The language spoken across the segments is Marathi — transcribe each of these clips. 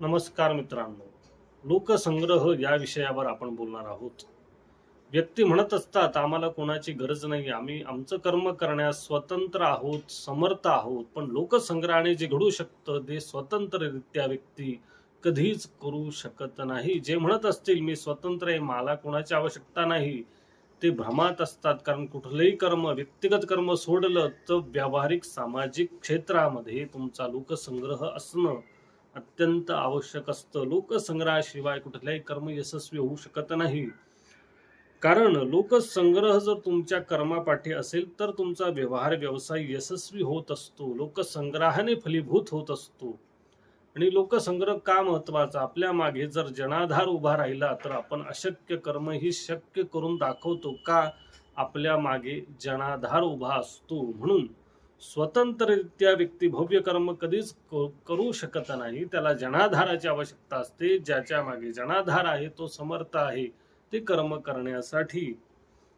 नमस्कार मित्रांनो. लोकसंग्रह या विषयावर आपण बोलणार आहोत. व्यक्ती म्हणत असतात आम्हाला कोणाची गरज नाही आम्ही आमचं कर्म करण्यास स्वतंत्र आहोत समर्थ आहोत. पण लोकसंग्रहाने जे घडू शकतं ते स्वतंत्ररित्या व्यक्ती कधीच करू शकत नाही. जे म्हणत असतील मी स्वतंत्र आहे मला कोणाची आवश्यकता नाही ते भ्रमात असतात. कारण कुठलंही कर्म व्यक्तिगत कर्म सोडलं तर व्यावहारिक सामाजिक क्षेत्रामध्ये तुमचा लोकसंग्रह असणं अत्यंत आवश्यक असतं. लोकसंग्रहाशिवाय कुठल्याही कर्म यशस्वी होऊ शकत नाही. कारण लोकसंग्रह जर तुमच्या कर्मापाठी असेल तर तुमचा व्यवहार व्यवसाय यशस्वी होत असतो. लोकसंग्रहाने फलीभूत होत असतो. आणि लोकसंग्रह का महत्त्वाचा आपल्या मागे जर जनाधार उभा राहिला तर आपण अशक्य कर्म ही शक्य करून दाखवतो का? आपल्या मागे जनाधार उभा असतो. म्हणून स्वतंत्ररित्या व्यक्ती भव्य कर्म कधीच करू शकत नाही. त्याला जनाधाराची आवश्यकता असते. ज्याच्या मागे जनाधार आहे तो समर्थ आहे ते कर्म करण्यासाठी.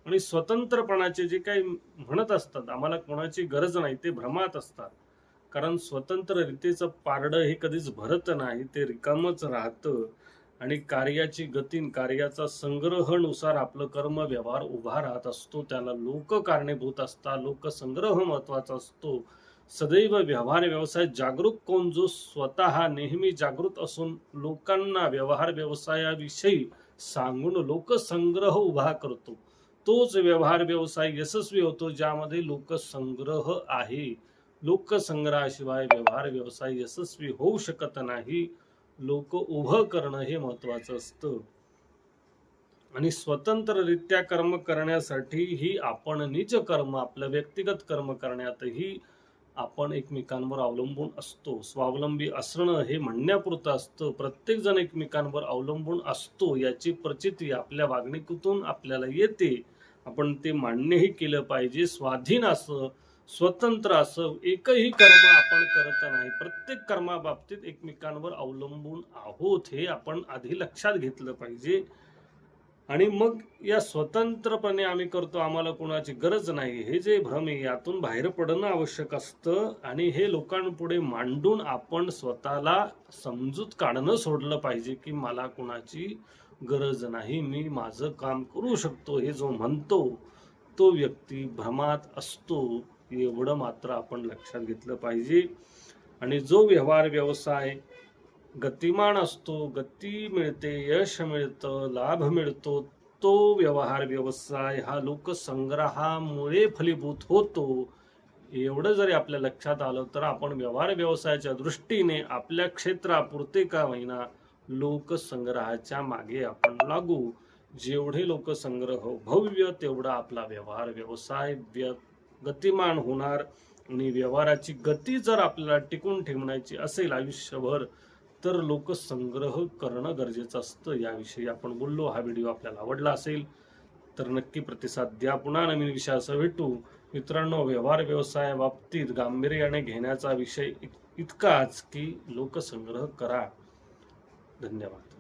आणि स्वतंत्रपणाचे जे काही म्हणत असतात आम्हाला कोणाची गरज नाही ते भ्रमात असतात. कारण स्वतंत्र स्वतंत्ररितेचं पारडं हे कधीच भरत नाही ते रिकामच राहतं. आणि कार्याची गतीन कार्याचा संग्रहनुसार आपलं कर्म व्यवहार उभा राहत असतो. त्याला लोक कारणीभूत असतात. लोकसंग्रह महत्त्वाचा असतो. सदैव व्यवहार व्यवसाय जागरूक कोण? जो स्वतः नेहमी जागृत असून लोकांना व्यवहार व्यवसायाविषयी सांगून लोकसंग्रह उभा करतो. तोच व्यवहार व्यवसाय यशस्वी होतो ज्यामध्ये लोकसंग्रह आहे. लोकसंग्रहाशिवाय व्यवहार व्यवसाय यशस्वी होऊ शकत नाही. लोक उभं करणं हे महत्वाचं असतं. आणि स्वतंत्ररित्या कर्म करण्यासाठी ही आपण निज कर्म आपलं व्यक्तिगत कर्म करण्यातही आपण एकमेकांवर अवलंबून असतो. स्वावलंबी असणं हे म्हणण्यापुरतं असतं. प्रत्येक जण एकमेकांवर अवलंबून असतो याची प्रचिती आपल्या वागणुकीतून आपल्याला येते. आपण ते मान्यही केलं पाहिजे. स्वाधीन असं स्वतंत्र असं एकही कर्म आपण करत नाही. प्रत्येक कर्माबाबतीत एकमेकांवर अवलंबून आहोत हे आपण आधी लक्षात घेतलं पाहिजे. आणि मग या स्वतंत्रपणे आम्ही करतो आम्हाला कोणाची गरज नाही. हे जे भ्रम आहे यातून बाहेर पडणं आवश्यक असतं आणि हे लोकांपुढे मांडून आपण स्वतःला समजूत काढणं सोडलं पाहिजे की मला कोणाची गरज नाही मी माझं काम करू शकतो. हे जो म्हणतो तो व्यक्ती भ्रमात असतो. एवढं मात्र आपण लक्षात घेतलं पाहिजे. आणि जो व्यवहार व्यवसाय गतिमान असतो गती मिळते यश मिळतं लाभ मिळतो तो व्यवहार व्यवसाय हा लोकसंग्रहामुळे फलीभूत होतो. एवढं जरी आपल्या लक्षात आलं तर आपण व्यवहार व्यवसायाच्या दृष्टीने आपल्या क्षेत्रापुरते का होईना लोकसंग्रहाच्या मागे आपण लागू. जेवढे लोकसंग्रह भव्य तेवढा आपला व्यवहार व्यवसाय व्य गतिमान होणार आणि व्यवहाराची गती जर आपल्याला टिकून ठेवण्याची असेल आयुष्यभर तर लोक संग्रह करणं गरजेचं असतं. याविषयी आपण बोललो हा व्हिडिओ आपल्याला आवडला असेल तर नक्की प्रतिसाद द्या. पुन्हा नवीन विषयासह भेटू. मित्रांनो व्यवहार व्यवसायाबाबतीत गांभीर्याने घेण्याचा विषय इत- इतकाच की लोकसंग्रह करा. धन्यवाद.